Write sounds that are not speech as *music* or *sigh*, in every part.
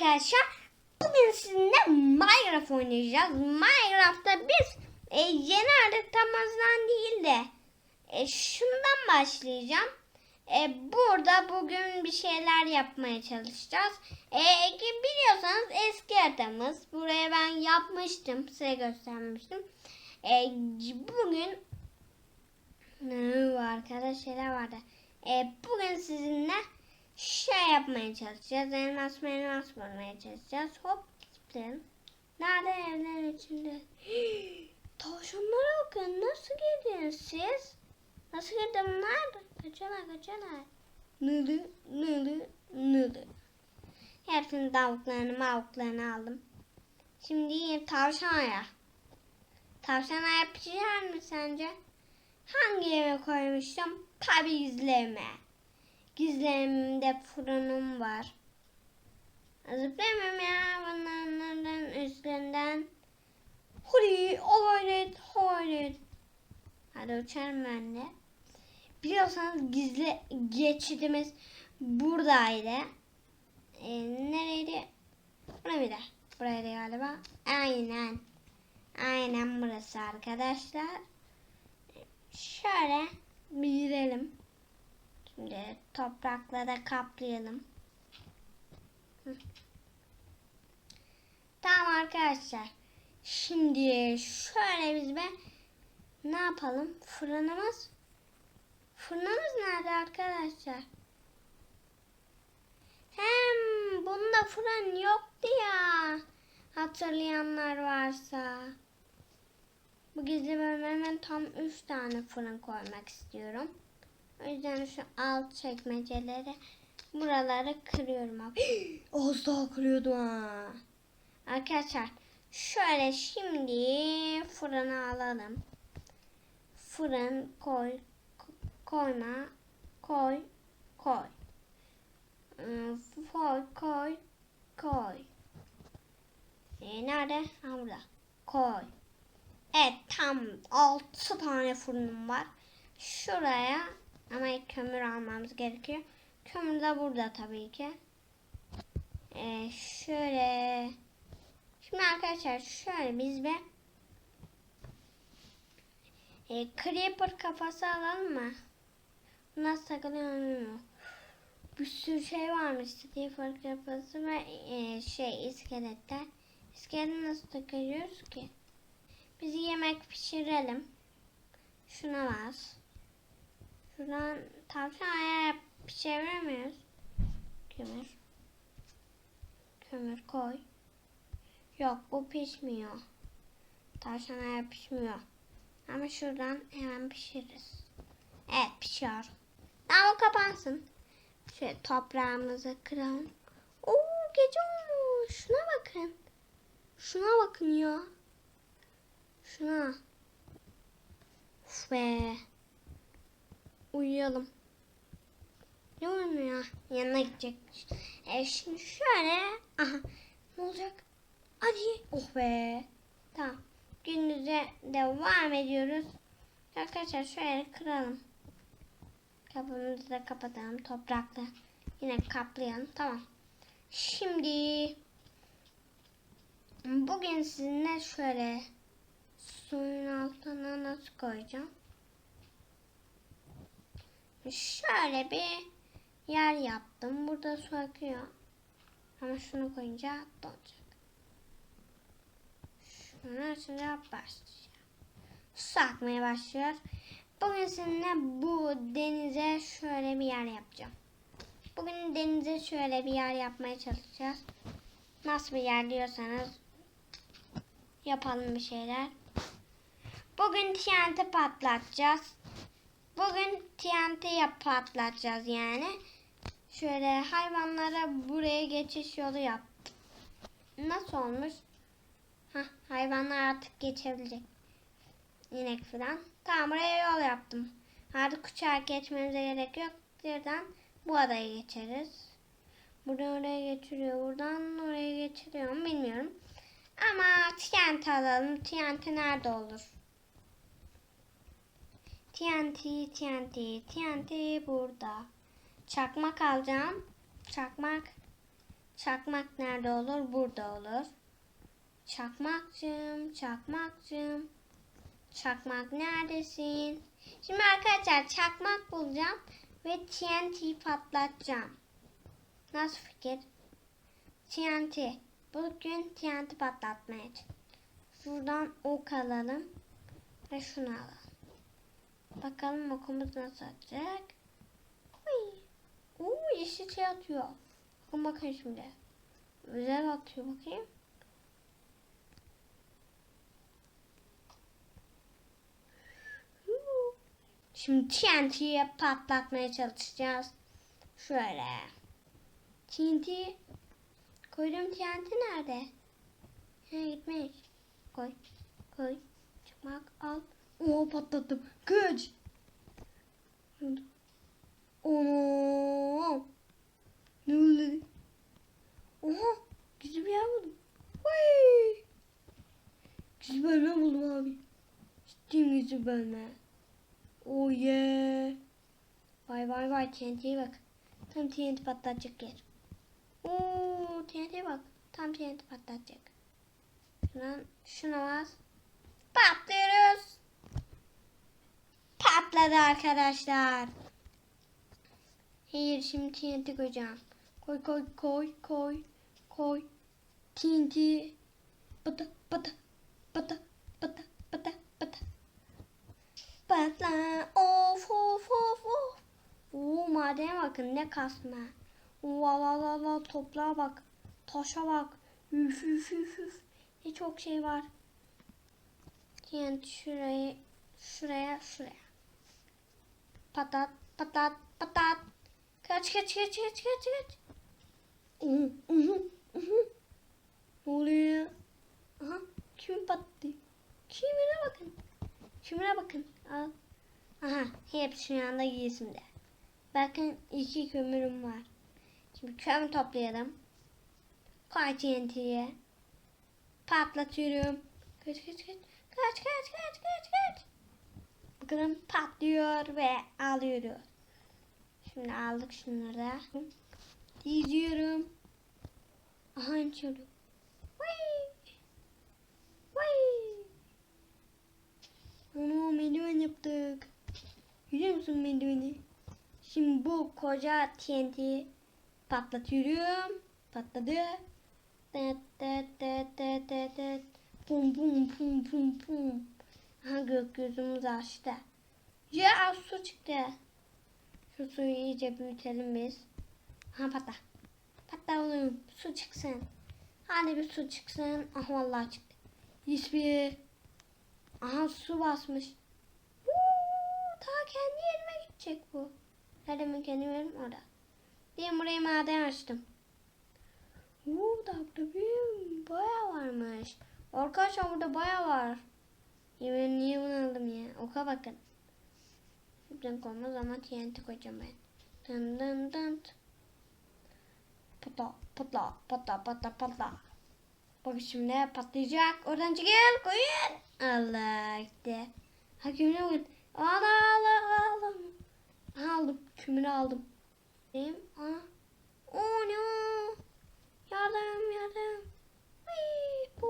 arkadaşlar. Bugün sizinle Minecraft oynayacağız. Minecraft'ta biz e, yeni haritamızdan değil de e, şundan başlayacağım. E, burada bugün bir şeyler yapmaya çalışacağız. E, biliyorsanız eski haritamız. Buraya ben yapmıştım. Size göstermiştim. E, bugün ne var arkadaşlar şeyler vardı. E, bugün sizinle şey yapmaya çalışacağız. Elmas elmas bulmaya çalışacağız. Hop zıplayalım. Nerede evlerin içinde? *gasps* Tavşanlara bakın. Nasıl girdiniz siz? Nasıl girdi bunlar? Kaçıyorlar kaçıyorlar. Nıdı nıdı nıdı. Hepsinin tavuklarını mavuklarını aldım. Şimdi tavşan ayağı. Tavşan ayağı pişirer mi sence? Hangi eve koymuştum? Tabii gizli evimde fırınım var. Zıplayamam ya bunların üstlerinden. Hadi hayret hayret. Hadi uçarım ben de. Biliyorsanız gizli geçidimiz buradaydı. Ee, nereydi? Bura mıydı? Buraydı galiba. Aynen. Aynen burası arkadaşlar. Şöyle bir girelim. Şimdi toprakla da kaplayalım. Hı. Tamam arkadaşlar. Şimdi şöyle biz be ne yapalım? Fırınımız Fırınımız nerede arkadaşlar? Hem bunda fırın yoktu ya. Hatırlayanlar varsa. Bu gizli bölümüme tam 3 tane fırın koymak istiyorum. O yüzden şu alt çekmeceleri buraları kırıyorum abi. *gasps* Az daha kırıyordum ha. Arkadaşlar şöyle şimdi fırını alalım. Fırın koy koyma koy koy. Ee, Koy koy koy. Ee, nerede? Ha burada. Koy. Evet tam 6 tane fırınım var. Şuraya ama ilk kömür almamız gerekiyor. Kömür de burada tabii ki. Ee, şöyle. Şimdi arkadaşlar şöyle biz bir e, creeper kafası alalım mı? Nasıl takılıyor bilmiyorum. Bir sürü şey varmış. Creeper kafası ve e, şey iskeletler. İskeleti nasıl takıyoruz ki? Biz yemek pişirelim. Şuna bas. Şuradan tavşan ayağı pişiremiyoruz. Kömür. Kömür koy. Yok bu pişmiyor. Tavşan ayağı pişmiyor. Ama şuradan hemen pişiririz. Evet pişiyor. Ama kapansın. Şöyle toprağımızı kıralım. Oo gece olmuş. Şuna bakın. Şuna bakın ya. Şuna. Uf be. Uyuyalım. Ne uyumuyor? Yanına gidecekmiş. E şimdi şöyle. Aha. Ne olacak? Hadi. Oh be. Tamam. Gündüze devam ediyoruz. Arkadaşlar şöyle kıralım. Kapımızı da kapatalım toprakla. Yine kaplayalım. Tamam. Şimdi bugün sizinle şöyle suyun altına nasıl koyacağım? Şöyle bir yer yaptım. Burada su akıyor. Ama şunu koyunca donacak. Şunu açınca başlayacak. Su akmaya başlıyor. Bugün sizinle bu denize şöyle bir yer yapacağım. Bugün denize şöyle bir yer yapmaya çalışacağız. Nasıl bir yer diyorsanız yapalım bir şeyler. Bugün TNT patlatacağız. Bugün TNT yap patlatacağız yani. Şöyle hayvanlara buraya geçiş yolu yap. Nasıl olmuş? Hah, hayvanlar artık geçebilecek. İnek falan. Tamam buraya yol yaptım. Artık uçağa geçmemize gerek yok. Buradan bu adaya geçeriz. Buradan oraya geçiriyor. Buradan oraya geçiriyor mu bilmiyorum. Ama TNT alalım. TNT nerede olur? TNT, TNT, TNT burada. Çakmak alacağım. Çakmak. Çakmak nerede olur? Burada olur. Çakmakcığım, çakmakcığım. Çakmak neredesin? Şimdi arkadaşlar çakmak bulacağım ve TNT patlatacağım. Nasıl fikir? TNT. Bugün TNT patlatmaya. Şuradan ok alalım ve şunu alalım. Bakalım okumuz nasıl atacak. Uy. Oo, yeşil şey atıyor. Bakın bakın şimdi. Güzel atıyor bakayım. Şimdi TNT'ye patlatmaya çalışacağız. Şöyle. TNT. Koydum TNT nerede? Ha gitmiş. Koy. Koy. Çıkmak al. Oo patlattım. Kaç. Ono. Ne oldu? Oha. Güzel bir yer buldum. Vay. Güzel bölme buldum abi. Ciddiyim güzel bölme. Oh yeah. Vay vay vay TNT'ye bak. Tam TNT patlatacak yer. Oo TNT'ye bak. Tam TNT patlatacak. Şuna, şuna bas. Patlıyoruz. Patladı arkadaşlar. Hayır şimdi TNT koyacağım. Koy koy koy koy koy. TNT. Pata pata pata pata pata pata. Patla. Of of of of. Oo madene bakın ne kasma. La la toprağa bak. Taşa bak. Üf üf üf üf. Ne çok şey var. TNT şurayı şuraya şuraya. Patat patat patat. Kaç kaç kaç kaç kaç kaç. Ne oluyor? Aha kim battı? Kimine bakın. Kimine bakın. Al. Aha hepsi şu anda giysimde. Bakın iki kömürüm var. Şimdi kömür toplayalım. Koy TNT'ye. Patlatıyorum. Kaç kaç kaç. Kaç kaç kaç kaç kaç. Bakalım patlıyor ve alıyoruz. Şimdi aldık şunları da. Diziyorum. Aha açıyorum. Onu merdiven yaptık. Görüyor musun merdiveni? Şimdi bu koca TNT patlatıyorum. Patladı. Tet tet tet tet tet. Pum pum pum pum pum. Aha gökyüzümüz açtı. Ya su çıktı. Şu suyu iyice büyütelim biz. Ha patla. Patla oğlum. Su çıksın. Hadi bir su çıksın. Aha vallahi çıktı. Hiçbir. Aha su basmış. Huu, ta kendi yerime gidecek bu. Nerede mi kendi yerim orada. Diye buraya maden açtım. Uuu bir baya varmış. Arkadaşlar burada baya var. Ya ben niye bunu aldım ya? Oka bakın. Buradan koymaz ama TNT koyacağım ben. Dın dın dın. Patla patla patla patla patla. Bak şimdi patlayacak. Oradan çekil koyun. Allah gitti. Ha kümüre bakın. Allah Allah. Ha, aldım. Kümürü aldım. Benim. Ana. Oh no. Yardım yardım. Vay bu.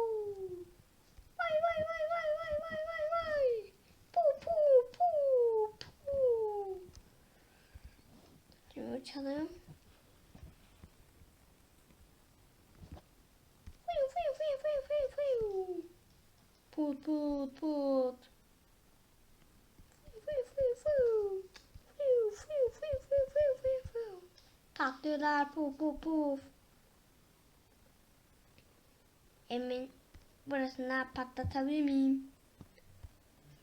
Vay vay vay vay vay vay vay vay. Pu pu pu pu. Şimdi uçalım. Fiu fiu fiu fiu fiu fiu. Put put put. Fiu fiu fiu fiu. Fiu fiu fiu fiu fiu fiu fiu. Patlıyorlar puf puf puf. Emin burasını patlatabilir miyim?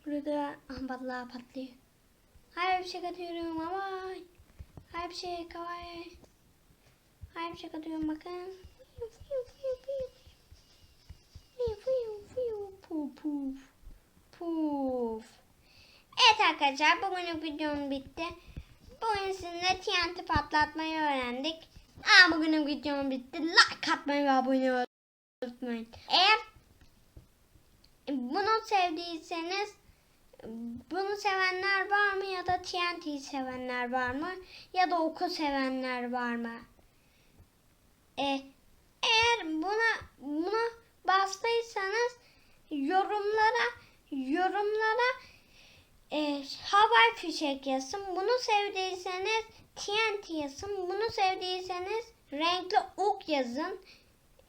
Burada ah vallahi patlıyor. Hayır bir şey katıyorum ama. Hayır bir şey kavay. Hayır bir şey katıyorum bakın. Fiu fiu fiu fiu. Fiu fiu fiu puf puf. Puf. Evet arkadaşlar bugünlük videom bitti. Bugün sizinle TNT patlatmayı öğrendik. Aa bugünün videom bitti. Like atmayı ve abone olmayı unutmayın. Eğer bunu sevdiyseniz bunu sevenler var mı ya da TNT sevenler var mı ya da oku sevenler var mı? E, Eğer buna buna bastıysanız yorumlara yorumlara e, havai fişek yazın. Bunu sevdiyseniz TNT yazın. Bunu sevdiyseniz renkli ok yazın.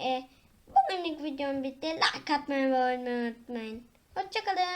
E, bugünlük videom bitti. Like atmayı ve unutmayın. Hoşçakalın.